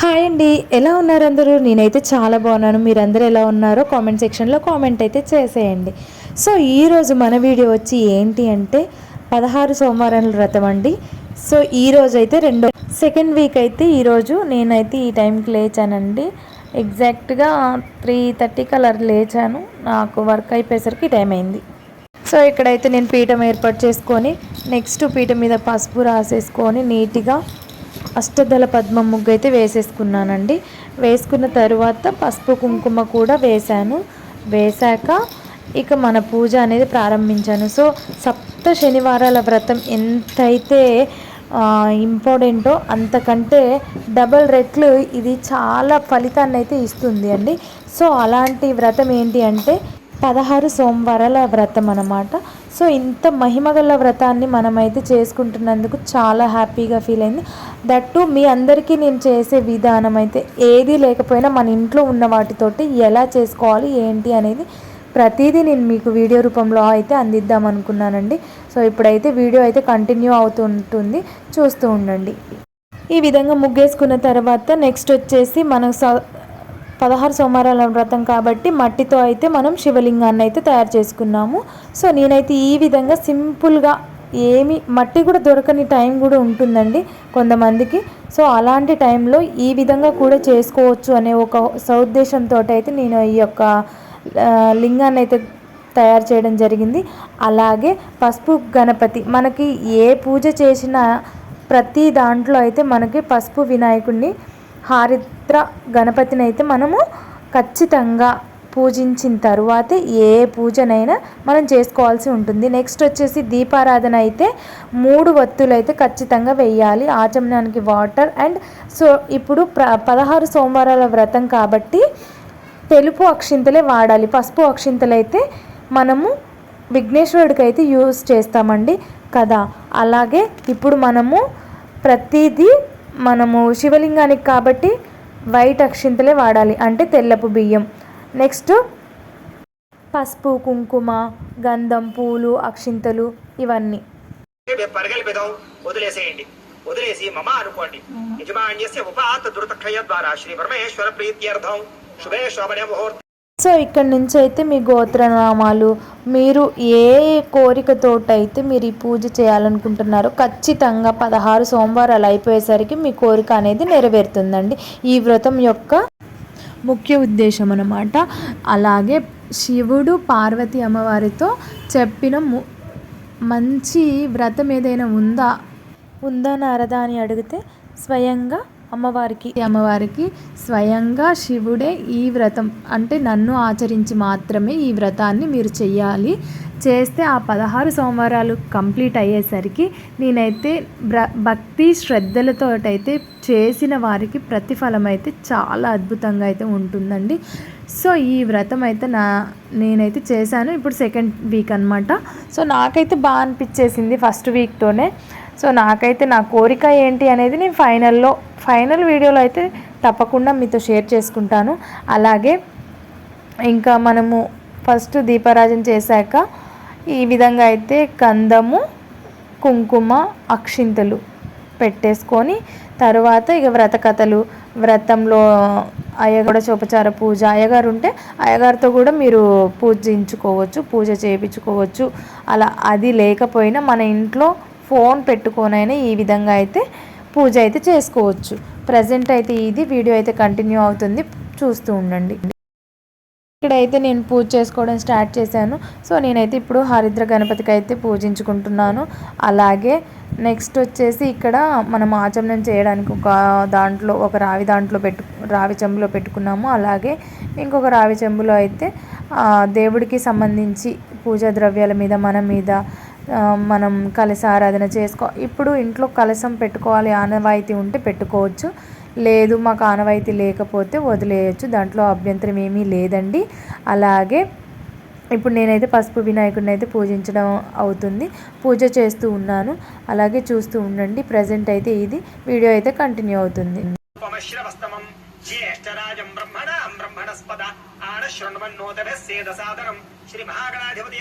Hi అండి. ఎలా ఉన్నారు అందరూ? నేనైతే చాలా బాగున్నాను. మీరందరూ ఎలా ఉన్నారో కామెంట్ సెక్షన్లో కామెంట్ అయితే చేసేయండి. సో ఈరోజు మన వీడియో వచ్చి ఏంటి అంటే పదహారు సోమవారాల వ్రతం అండి. సో ఈరోజు అయితే రెండో సెకండ్ వీక్ అయితే ఈరోజు నేనైతే ఈ టైంకి లేచానండి. ఎగ్జాక్ట్గా త్రీ థర్టీ కలర్ లేచాను. నాకు వర్క్ అయిపోయేసరికి టైం అయింది. సో ఇక్కడైతే నేను పీఠం ఏర్పాటు చేసుకొని నెక్స్ట్ పీఠం మీద పసుపు రాసేసుకొని నీట్గా అష్టదళ పద్మ ముగ్గు అయితే వేసేసుకున్నానండి. వేసుకున్న తర్వాత పసుపు కుంకుమ కూడా వేశాను. వేశాక ఇక మన పూజ అనేది ప్రారంభించాను. సో సప్త శనివారాల వ్రతం ఎంతైతే ఇంపార్టెంటో అంతకంటే డబల్ రెట్లు ఇది చాలా ఫలితాన్ని అయితే ఇస్తుంది అండి. సో అలాంటి వ్రతం ఏంటి అంటే పదహారు సోమవారాల వ్రతం అన్నమాట. సో ఇంత మహిమగల వ్రతాన్ని మనమైతే చేసుకుంటున్నందుకు చాలా హ్యాపీగా ఫీల్ అయింది. దట్టు మీ అందరికీ నేను చేసే విధానం అయితే ఏది లేకపోయినా మన ఇంట్లో ఉన్న వాటితోటి ఎలా చేసుకోవాలి ఏంటి అనేది ప్రతిదీ నేను మీకు వీడియో రూపంలో అయితే అందిద్దాం అనుకున్నానండి. సో ఇప్పుడైతే వీడియో అయితే కంటిన్యూ అవుతుంటుంది. చూస్తూ ఉండండి. ఈ విధంగా ముగ్గేసుకున్న తర్వాత నెక్స్ట్ వచ్చేసి మనం స పదహారు సోమవారాల వ్రతం కాబట్టి మట్టితో అయితే మనం శివలింగాన్ని అయితే తయారు చేసుకున్నాము. సో నేనైతే ఈ విధంగా సింపుల్గా ఏమి మట్టి కూడా దొరకని టైం కూడా ఉంటుందండి కొంతమందికి. సో అలాంటి టైంలో ఈ విధంగా కూడా చేసుకోవచ్చు అనే ఒక సౌద్దేశంతో అయితే నేను ఈ యొక్క లింగాన్ని అయితే తయారు చేయడం జరిగింది. అలాగే పసుపు గణపతి మనకి ఏ పూజ చేసినా ప్రతి దాంట్లో అయితే మనకి పసుపు వినాయకుడిని హారిద్ర గణపతిని అయితే మనము ఖచ్చితంగా పూజించిన తరువాతే ఏ పూజనైనా మనం చేసుకోవాల్సి ఉంటుంది. నెక్స్ట్ వచ్చేసి దీపారాధన అయితే మూడు వత్తులు అయితే ఖచ్చితంగా వెయ్యాలి. ఆచమనానికి వాటర్ అండ్ సో ఇప్పుడు ప్ర పదహారు సోమవారాల వ్రతం కాబట్టి తెలుపు అక్షింతలే వాడాలి. పసుపు అక్షింతలు అయితే మనము విఘ్నేశ్వరుడికి అయితే యూజ్ చేస్తామండి కదా. అలాగే ఇప్పుడు మనము ప్రతిదీ మనము శివలింగానికి కాబట్టి వైట్ అక్షింతలే వాడాలి అంటే తెల్లపు బియ్యం. నెక్స్ట్ పసుపు కుంకుమ గంధం పూలు అక్షింతలు ఇవన్నీ. వదిలేసేయండి. వదిలేసి మమ అనుకోండి. యజమాన్యస్య ఉపాత దురతక్షయ ద్వారా శ్రీ పరమేశ్వర ప్రీత్యర్థం. శుభే శోభనే ముహూర్త. సో ఇక్కడ నుంచి అయితే మీ గోత్రనామాలు మీరు ఏ కోరికతోటైతే మీరు ఈ పూజ చేయాలనుకుంటున్నారో ఖచ్చితంగా పదహారు సోమవారాలు అయిపోయేసరికి మీ కోరిక అనేది నెరవేరుతుందండి. ఈ వ్రతం యొక్క ముఖ్య ఉద్దేశం అన్నమాట. అలాగే శివుడు పార్వతి అమ్మవారితో చెప్పిన ము- మంచి వ్రతం ఏదైనా ఉందా? ఉందా నారదా అని అడిగితే స్వయంగా అమ్మవారికి. అమ్మవారికి స్వయంగా శివుడే ఈ వ్రతం. అంటే నన్ను ఆచరించి మాత్రమే ఈ వ్రతాన్ని మీరు చెయ్యాలి. చేస్తే ఆ పదహారు సోమవారాలు కంప్లీట్ అయ్యేసరికి నేనైతే బ్ర భక్తి శ్రద్ధలతోటైతే చేసిన వారికి ప్రతిఫలం అయితే చాలా అద్భుతంగా అయితే ఉంటుందండి. సో ఈ వ్రతం అయితే నా నేనైతే చేశాను. ఇప్పుడు సెకండ్ వీక్ అనమాట సో నాకైతే బాగా అనిపించేసింది ఫస్ట్ వీక్తోనే సో నాకైతే నా కోరిక ఏంటి అనేది నేను ఫైనల్లో ఫైనల్ వీడియోలో అయితే తప్పకుండా మీతో షేర్ చేసుకుంటాను. అలాగే ఇంకా మనము ఫస్ట్ దీపారాజన చేశాక ఈ విధంగా అయితే కందము కుంకుమ అక్షింతలు పెట్టేసుకొని తర్వాత ఇక వ్రత కథలు వ్రతంలో అయ్యగడ చోపచార పూజ అయ్యగారు ఉంటే అయ్యగారితో కూడా మీరు పూజించుకోవచ్చు పూజ చేయించుకోవచ్చు. అలా అది లేకపోయినా మన ఇంట్లో ఫోన్ పెట్టుకొనైనా ఈ విధంగా అయితే పూజ అయితే చేసుకోవచ్చు. ప్రజెంట్ అయితే ఇది వీడియో అయితే కంటిన్యూ అవుతుంది. చూస్తూ ఉండండి. ఇక్కడైతే నేను పూజ చేసుకోవడం స్టార్ట్ చేశాను. సో నేనైతే ఇప్పుడు హరిద్ర గణపతికి అయితే పూజించుకుంటున్నాను. అలాగే నెక్స్ట్ వచ్చేసి ఇక్కడ మనం ఆచమనం చేయడానికి ఒక దాంట్లో ఒక రావి దాంట్లో పెట్టు రావి చెంబులో పెట్టుకున్నాము. అలాగే ఇంకొక రావి చెంబులో అయితే దేవుడికి సంబంధించి పూజా ద్రవ్యాల మీద మన మీద మనం కలశ ఆరాధన చేసుకో ఇప్పుడు ఇంట్లో కలశం పెట్టుకోవాలి ఆనవాయితీ ఉంటే పెట్టుకోవచ్చు. లేదు మాకు ఆనవాయితీ లేకపోతే వదిలేయచ్చు దాంట్లో అభ్యంతరం ఏమీ లేదండి. అలాగే ఇప్పుడు నేనైతే పసుపు వినాయకుడిని అయితే పూజించడం అవుతుంది. పూజ చేస్తూ ఉన్నాను. అలాగే చూస్తూ ఉండండి. ప్రజెంట్ అయితే ఇది వీడియో అయితే కంటిన్యూ అవుతుంది. జ్యేష్ఠరాజం బ్రహ్మణాం బ్రహ్మణస్పద సేద శ్రీ మహాగణాధిపతి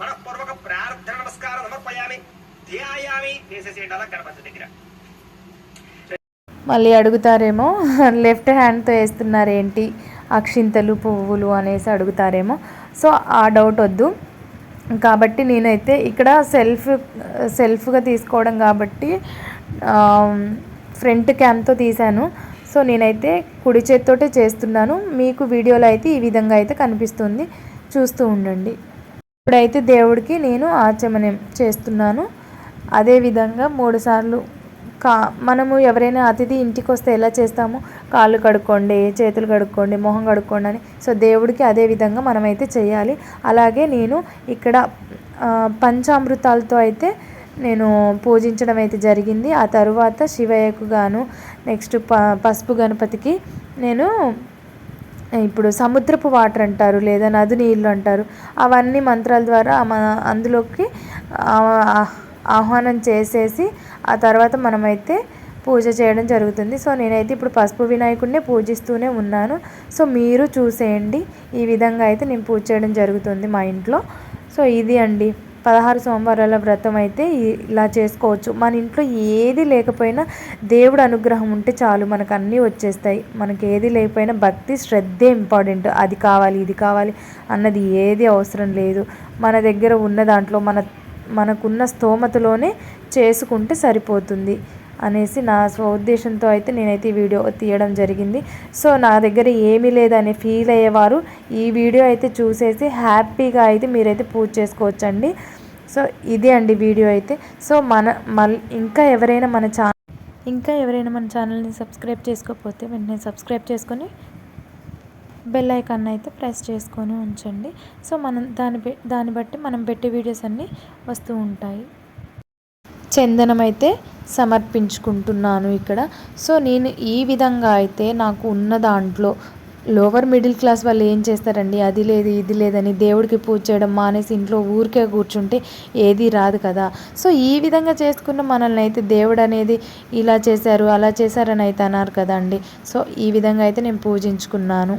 మనఃపూర్వక ప్రార్థన నమస్కారం సమర్పయామి ధ్యాయామి వేసేసేయండి అలా గణపతి దగ్గర. మళ్ళీ అడుగుతారేమో లెఫ్ట్ హ్యాండ్తో వేస్తున్నారేంటి అక్షింతలు పువ్వులు అనేసి అడుగుతారేమో. సో ఆ డౌట్ వద్దు. కాబట్టి నేనైతే ఇక్కడ సెల్ఫ్ సెల్ఫ్గా తీసుకోవడం కాబట్టి ఫ్రంట్ క్యామ్తో తీశాను. సో నేనైతే కుడి చేత్తోటే చేస్తున్నాను. మీకు వీడియోలో అయితే ఈ విధంగా అయితే కనిపిస్తుంది. చూస్తూ ఉండండి. ఇప్పుడైతే దేవుడికి నేను ఆచమనం చేస్తున్నాను. అదేవిధంగా మూడు సార్లు కా మనము ఎవరైనా అతిథి ఇంటికి వస్తే ఎలా చేస్తాము కాళ్ళు కడుక్కోండి చేతులు కడుక్కోండి మొహం కడుక్కోండి అని. సో దేవుడికి అదే విధంగా మనమైతే చేయాలి. అలాగే నేను ఇక్కడ పంచామృతాలతో అయితే నేను పూజించడం అయితే జరిగింది. ఆ తరువాత శివయ్యకు గాను నెక్స్ట్ ప పసుపు గణపతికి నేను ఇప్పుడు సముద్రపు వాటర్ అంటారు లేదా నది నీళ్ళు అంటారు అవన్నీ మంత్రాల ద్వారా మన అందులోకి ఆహ్వానం చేసేసి ఆ తర్వాత మనమైతే పూజ చేయడం జరుగుతుంది. సో నేనైతే ఇప్పుడు పసుపు వినాయకుడిని పూజిస్తూనే ఉన్నాను. సో మీరు చూసేయండి. ఈ విధంగా అయితే నేను పూజ చేయడం జరుగుతుంది మా ఇంట్లో. సో ఇది అండి. పదహారు సోమవారాల వ్రతం అయితే ఇలా చేసుకోవచ్చు. మన ఇంట్లో ఏది లేకపోయినా దేవుడు అనుగ్రహం ఉంటే చాలు మనకు అన్నీ వచ్చేస్తాయి. మనకి ఏది లేకపోయినా భక్తి శ్రద్ధే ఇంపార్టెంట్. అది కావాలి ఇది కావాలి అన్నది ఏది అవసరం లేదు. మన దగ్గర ఉన్న దాంట్లో మన మనకున్న స్తోమతలోనే చేసుకుంటే సరిపోతుంది. అనేసి నా స్వోద్దేశంతో అయితే నేనైతే ఈ వీడియో తీయడం జరిగింది. సో నా దగ్గర ఏమీ లేదని ఫీల్ అయ్యేవారు ఈ వీడియో అయితే చూసేసి హ్యాపీగా అయితే మీరైతే పూజ చేసుకోవచ్చండి. సో ఇదే అండి వీడియో అయితే. సో మన మల్ ఇంకా ఎవరైనా మన ఛానల్ ఇంకా ఎవరైనా మన ఛానల్ని సబ్స్క్రైబ్ చేసుకోకపోతే వెంటనే సబ్స్క్రైబ్ చేసుకొని బెల్ ఐకాన్ అయితే ప్రెస్ చేసుకొని ఉంచండి. సో మనం దాని దాన్ని బట్టి మనం పెట్టే వీడియోస్ అన్నీ వస్తూ ఉంటాయి. చందనం అయితే సమర్పించుకుంటున్నాను ఇక్కడ. సో నేను ఈ విధంగా అయితే నాకు ఉన్న దాంట్లో లోవర్ మిడిల్ క్లాస్ వాళ్ళు ఏం చేస్తారండి? అది లేదు ఇది లేదని దేవుడికి పూజ చేయడం మానేసి ఇంట్లో ఊరికే కూర్చుంటే ఏది రాదు కదా. సో ఈ విధంగా చేసుకున్న మనల్ని అయితే దేవుడు అనేది ఇలా చేశారు అలా చేశారని అయితే అన్నారు కదండి. సో ఈ విధంగా అయితే నేను పూజించుకున్నాను.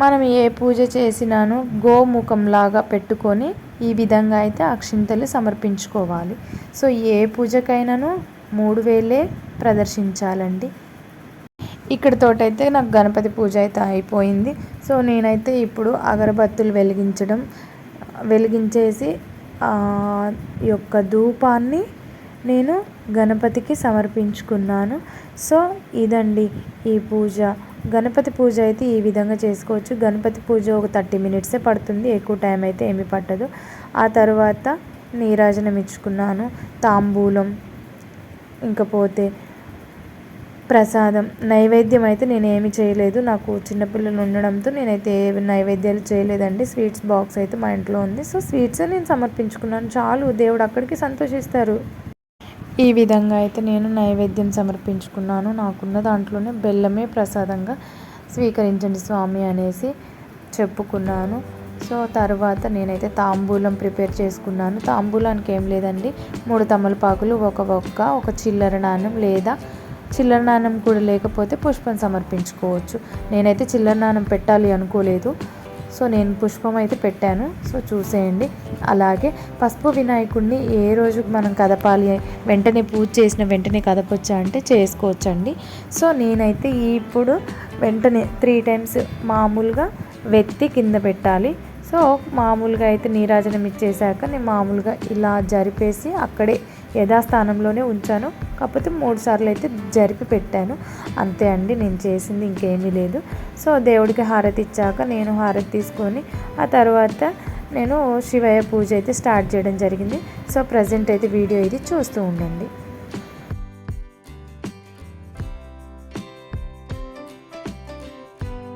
మనం ఏ పూజ చేసినాను గోముఖంలాగా పెట్టుకొని ఈ విధంగా అయితే అక్షింతలు సమర్పించుకోవాలి. సో ఏ పూజకైనాను మూడు వేలే ప్రదర్శించాలండి. ఇక్కడతోటైతే నాకు గణపతి పూజ అయితే అయిపోయింది. సో నేనైతే ఇప్పుడు అగరబత్తులు వెలిగించడం వెలిగించేసి యొక్క ధూపాన్ని నేను గణపతికి సమర్పించుకున్నాను. సో ఇదండి ఈ పూజ. గణపతి పూజ అయితే ఈ విధంగా చేసుకోవచ్చు. గణపతి పూజ ఒక థర్టీ మినిట్సే పడుతుంది. ఎక్కువ టైం అయితే ఏమీ పట్టదు. ఆ తర్వాత నీరాజనం ఇచ్చుకున్నాను. తాంబూలం ఇంకపోతే ప్రసాదం నైవేద్యం అయితే నేను ఏమి చేయలేదు. నాకు చిన్నపిల్లలు ఉండడంతో నేనైతే ఏ నైవేద్యాలు చేయలేదండి. స్వీట్స్ బాక్స్ అయితే మా ఇంట్లో ఉంది. సో స్వీట్స్ నేను సమర్పించుకున్నాను. చాలు దేవుడు అక్కడికి సంతోషిస్తారు. ఈ విధంగా అయితే నేను నైవేద్యం సమర్పించుకున్నాను. నాకున్న దాంట్లోనే బెల్లమే ప్రసాదంగా స్వీకరించండి స్వామి అనేసి చెప్పుకున్నాను. సో తర్వాత నేనైతే తాంబూలం ప్రిపేర్ చేసుకున్నాను. తాంబూలానికి ఏం లేదండి. మూడు తమలపాకులు ఒక ఒక్క ఒక చిల్లర నాణ్యం లేదా చిల్లర నాణ్యం కూడా లేకపోతే పుష్పం సమర్పించుకోవచ్చు. నేనైతే చిల్లర నాణ్యం పెట్టాలి అనుకోలేదు. సో నేను పుష్పం అయితే పెట్టాను. సో చూసేయండి. అలాగే పసుపు వినాయకుడిని ఏ రోజు మనం కదపాలి వెంటనే పూజ చేసిన వెంటనే కదపొచ్చా అంటే చేసుకోవచ్చండి. సో నేనైతే ఇప్పుడు వెంటనే త్రీ టైమ్స్ మామూలుగా వెత్తి కింద పెట్టాలి. సో మామూలుగా అయితే నీరాజనం ఇచ్చేసాక నేను మామూలుగా ఇలా జరిపేసి అక్కడే యథాస్థానంలోనే ఉంచాను. కాకపోతే మూడు సార్లు అయితే జరిపి పెట్టాను. అంతే అండి నేను చేసింది ఇంకేమీ లేదు. సో దేవుడికి హారతి ఇచ్చాక నేను హారతి తీసుకొని ఆ తర్వాత నేను శివయ్య పూజ అయితే స్టార్ట్ చేయడం జరిగింది. సో ప్రజెంట్ అయితే వీడియో ఇది చూస్తూ ఉండండి.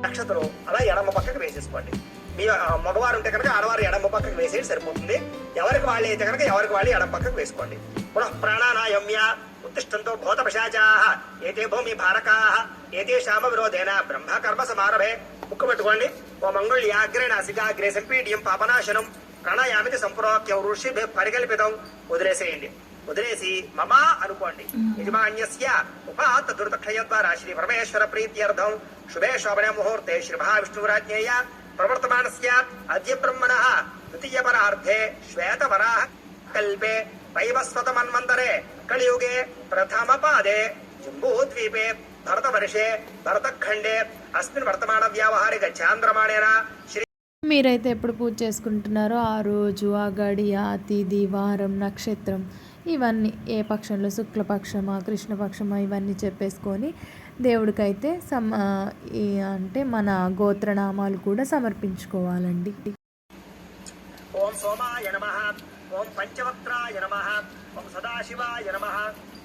నక్షత్రం అలా ఎడమ పక్కకు వేసేసుకోండి. మీ మగవారు ఉంటే కనుక ఆడవారు ఎడమ పక్కకు వేసేది సరిపోతుంది. ఎవరికి వాళ్ళు అయితే కనుక ఎవరికి వాళ్ళు ఎడమ పక్కకు వేసుకోండి. పునః ప్రాణానాయమ్య ఉత్తిష్టంతో భూత పశాచాః ఏతే భూమి భారకాః ఏతే శామ విరోధేన బ్రహ్మ కర్మ సమారభే. ముక్కు పెట్టుకోండి. ఓ మంగళ్యాగ్రే నాసికాగ్రే సంపీడ్యం పాపనాశనం ప్రాణాయామితి సంప్రోక్య ఋషి పరికల్పితం. వదిలేసేయండి. వదిలేసి మమా అనుకోండి. యజమాన్యస్య ఉపాత్త దుర్దక్షయ ద్వారా శ్రీ పరమేశ్వర ప్రీత్యర్థం. శుభే శోభనే ముహూర్తే శ్రీ ప్రవర్తమాన సత్ అద్య బ్రహ్మణ తృతీయ పరార్థే శ్వేత కల్పే వైవస్వత మన్వంతరే కలియుగే ప్రథమ పాదే జంబూద్వీపే భరతవర్షే భరతఖండే అస్మిన్ వర్తమాన వ్యావహారిక చాంద్రమాణేన శ్రీ మీరైతే ఎప్పుడు పూజ చేసుకుంటున్నారో ఆ రోజు ఆ గడియ తిది వారం నక్షత్రం ఇవన్నీ ఏ పక్షంలో? శుక్లపక్షమా? కృష్ణపక్షమా? ఇవన్నీ చెప్పేసుకొని దేవుడికైతే సమ అంటే మన గోత్రనామాలు కూడా సమర్పించుకోవాలండి. ఓం సోమాయ నమ. ఓం పంచవక్రాయ నమ. ఓం సదాశివాయ నమ.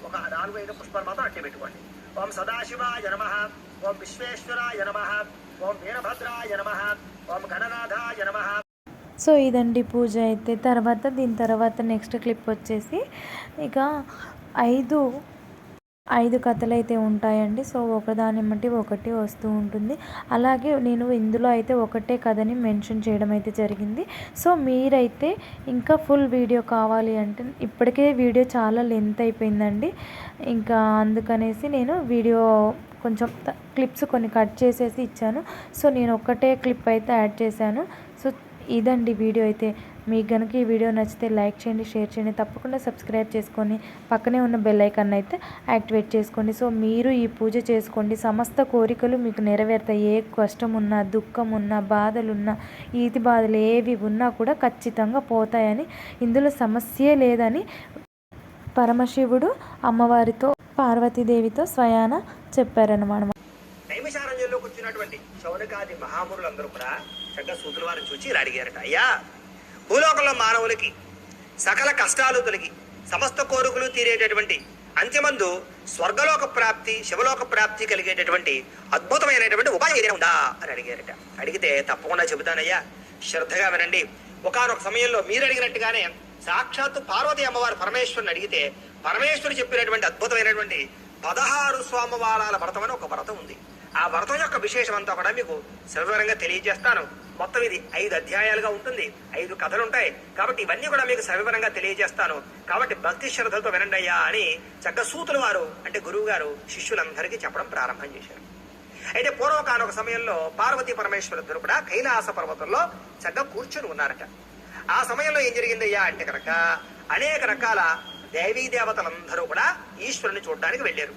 ఒక నాలుగు ఐదు పుష్పాలు మాత్రం అట్టి పెట్టుకోండి. ఓం సదాశివాయ నమ. ఓం విశ్వేశ్వరాయ నమ. ఓం వీరభద్రాయ నమ. ఓం గణనాథాయ నమ. సో ఇదండి పూజ అయితే. తర్వాత దీని తర్వాత నెక్స్ట్ క్లిప్ వచ్చేసి ఇక ఐదు ఐదు కథలు అయితే ఉంటాయండి. సో ఒకదాని బట్టి ఒకటి వస్తూ ఉంటుంది. అలాగే నేను ఇందులో అయితే ఒకటే కథని మెన్షన్ చేయడం అయితే జరిగింది. సో మీరైతే ఇంకా ఫుల్ వీడియో కావాలి అంటే ఇప్పటికే వీడియో చాలా లెంత్ అయిపోయిందండి. ఇంకా అందుకనేసి నేను వీడియో కొంచెం క్లిప్స్ కొన్ని కట్ చేసేసి ఇచ్చాను. సో నేను ఒకటే క్లిప్ అయితే యాడ్ చేశాను. సో ఇదండి వీడియో అయితే. మీకు కనుక ఈ వీడియో నచ్చితే లైక్ చేయండి షేర్ చేయండి. తప్పకుండా సబ్స్క్రైబ్ చేసుకొని పక్కనే ఉన్న బెల్ ఐకాన్ అయితే యాక్టివేట్ చేసుకోండి. సో మీరు ఈ పూజ చేసుకోండి. సమస్త కోరికలు మీకు నెరవేరుతాయి. ఏ కష్టం ఉన్నా దుఃఖం ఉన్నా బాధలున్నా ఈతి బాధలు ఏవి ఉన్నా కూడా ఖచ్చితంగా పోతాయని ఇందులో సమస్యే లేదని పరమశివుడు అమ్మవారితో పార్వతీదేవితో స్వయాన చెప్పారన్నమాట. నైమిషారణ్యంలోకి శౌనకాది కూడా చక్కగా సూతుల వారిని చూచి ఇలా అడిగారట అయ్యా భూలోకంలో మానవులకి సకల కష్టాలు తొలగి సమస్త కోరికలు తీరేటటువంటి అంత్యమందు స్వర్గలోక ప్రాప్తి శివలోక ప్రాప్తి కలిగేటటువంటి అద్భుతమైనటువంటి ఉపాయం ఏదైనా ఉందా? అని అడిగారట. అడిగితే తప్పకుండా చెబుతానయ్యా శ్రద్ధగా వినండి. ఒకనొక సమయంలో మీరు అడిగినట్టుగానే సాక్షాత్తు పార్వతి అమ్మవారు పరమేశ్వరుని అడిగితే పరమేశ్వరుడు చెప్పినటువంటి అద్భుతమైనటువంటి పదహారు సోమవారాల వ్రతం అని ఒక వ్రతం ఉంది. ఆ వ్రతం యొక్క విశేషం అంతా కూడా మీకు సవివరంగా తెలియజేస్తాను. మొత్తం ఇది ఐదు అధ్యాయాలుగా ఉంటుంది. ఐదు కథలు ఉంటాయి కాబట్టి ఇవన్నీ కూడా మీకు సవివరంగా తెలియజేస్తాను. కాబట్టి భక్తి శ్రద్ధలతో వినండి అయ్యా అని చక్కసూతుల వారు అంటే గురువు గారు శిష్యులందరికీ చెప్పడం ప్రారంభం చేశారు. అయితే పూర్వకాలొక సమయంలో పార్వతీ పరమేశ్వరుద్దరు కూడా కైలాస పర్వతంలో చక్కగా కూర్చుని ఉన్నారట. ఆ సమయంలో ఏం జరిగిందయ్యా అంటే కనుక అనేక రకాల దేవీ దేవతలందరూ కూడా ఈశ్వరుని చూడడానికి వెళ్ళారు.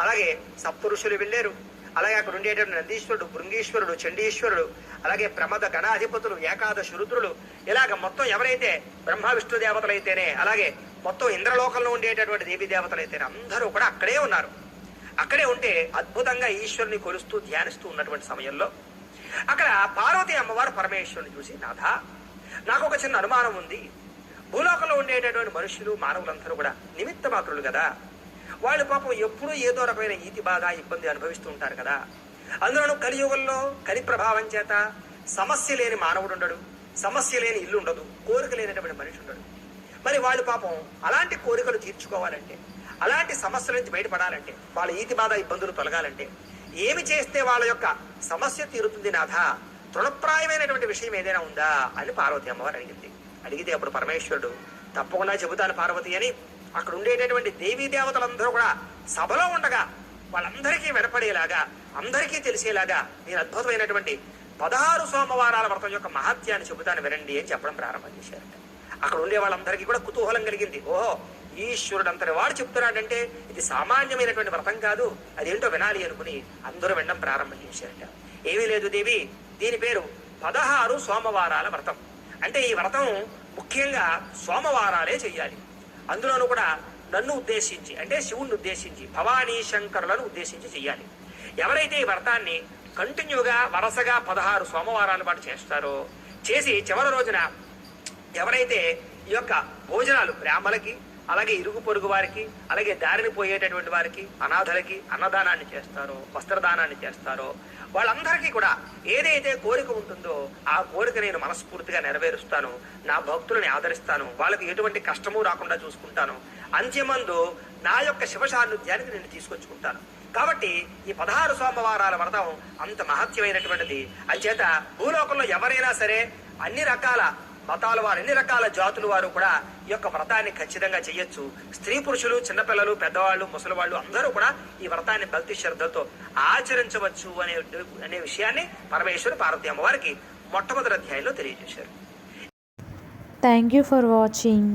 అలాగే సప్తరుషులు వెళ్ళారు. అలాగే అక్కడ ఉండేటువంటి నందీశ్వరుడు భృంగీశ్వరుడు చండీశ్వరుడు అలాగే ప్రమద గణాధిపతులు ఏకాదశ రుద్రులు ఇలాగ మొత్తం ఎవరైతే బ్రహ్మ విష్ణు దేవతలైతేనే అలాగే మొత్తం ఇంద్రలోకంలో ఉండేటటువంటి దేవీ దేవతలైతేనే అందరూ కూడా అక్కడే ఉన్నారు. అక్కడే ఉంటే అద్భుతంగా ఈశ్వరుని కొలుస్తూ ధ్యానిస్తూ ఉన్నటువంటి సమయంలో అక్కడ పార్వతి అమ్మవారు పరమేశ్వరుని చూసి నాథ నాకు ఒక చిన్న అనుమానం ఉంది. భూలోకంలో ఉండేటటువంటి మనుషులు మానవులందరూ కూడా నిమిత్త మాత్రులు కదా. వాళ్ళు పాపం ఎప్పుడూ ఏదో రకమైన ఈతి బాధ ఇబ్బంది అనుభవిస్తూ ఉంటారు కదా. అందులోనూ కలియుగంలో కలి ప్రభావం చేత సమస్య లేని మానవుడు ఉండడు సమస్య లేని ఇల్లు ఉండదు కోరిక లేనటువంటి మనిషి ఉండడు. మరి వాళ్ళు పాపం అలాంటి కోరికలు తీర్చుకోవాలంటే అలాంటి సమస్యల నుంచి బయటపడాలంటే వాళ్ళ ఈతి బాధ ఇబ్బందులు తొలగాలంటే ఏమి చేస్తే వాళ్ళ యొక్క సమస్య తీరుతుంది నాథ? తృణప్రాయమైనటువంటి విషయం ఏదైనా ఉందా అని పార్వతి అమ్మవారు అడిగింది. అడిగితే అప్పుడు పరమేశ్వరుడు తప్పకుండా చెబుతాను పార్వతి అని అక్కడ ఉండేటటువంటి దేవీ దేవతలందరూ కూడా సభలో ఉండగా వాళ్ళందరికీ వినపడేలాగా అందరికీ తెలిసేలాగా నేను అద్భుతమైనటువంటి పదహారు సోమవారాల వ్రతం యొక్క మహత్యాన్ని చెబుతాను వినండి అని చెప్పడం ప్రారంభం చేశారట. అక్కడ ఉండే వాళ్ళందరికీ కూడా కుతూహలం కలిగింది. ఓహో ఈశ్వరుడు అంతటి వాడు చెప్తున్నాడంటే ఇది సామాన్యమైనటువంటి వ్రతం కాదు అదేంటో వినాలి అనుకుని అందరూ వినడం ప్రారంభం చేశారట. ఏమీ లేదు దేవి దీని పేరు పదహారు సోమవారాల వ్రతం. అంటే ఈ వ్రతం ముఖ్యంగా సోమవారాలే చెయ్యాలి. అందులోనూ కూడా నన్ను ఉద్దేశించి అంటే శివుణ్ణి ఉద్దేశించి భవానీ శంకరులను ఉద్దేశించి చెయ్యాలి. ఎవరైతే ఈ వ్రతాన్ని కంటిన్యూగా వరుసగా పదహారు సోమవారాల పాటు చేస్తారో చేసి చివరి రోజున ఎవరైతే ఈ యొక్క భోజనాలు బ్రాహ్మలకి అలాగే ఇరుగు పొరుగు వారికి అలాగే దారిని పోయేటటువంటి వారికి అనాథలకి అన్నదానాన్ని చేస్తారో వస్త్రదానాన్ని చేస్తారో వాళ్ళందరికీ కూడా ఏదైతే కోరిక ఉంటుందో ఆ కోరిక నేను మనస్ఫూర్తిగా నెరవేరుస్తాను నా భక్తులని ఆదరిస్తాను వాళ్ళకి ఎటువంటి కష్టము రాకుండా చూసుకుంటాను. అంత్యమందు నా యొక్క శివ సాన్నిధ్యానికి నేను తీసుకొచ్చుకుంటాను. కాబట్టి ఈ పదహారు సోమవారాల వ్రతం అంత మహత్యమైనటువంటిది. అంచేత భూలోకంలో ఎవరైనా సరే అన్ని రకాల మతాల వారు అన్ని రకాల జాతుల వారు కూడా ఈ యొక్క వ్రతాన్ని ఖచ్చితంగా చేయొచ్చు. స్త్రీ పురుషులు చిన్నపిల్లలు పెద్దవాళ్ళు ముసలివాళ్ళు అందరూ కూడా ఈ వ్రతాన్ని భక్తి శ్రద్ధలతో ఆచరించవచ్చు అనే అనే విషయాన్ని పరమేశ్వరు పార్వతి అమ్మవారికి మొట్టమొదటి అధ్యాయంలో తెలియజేశారు. Thank you for watching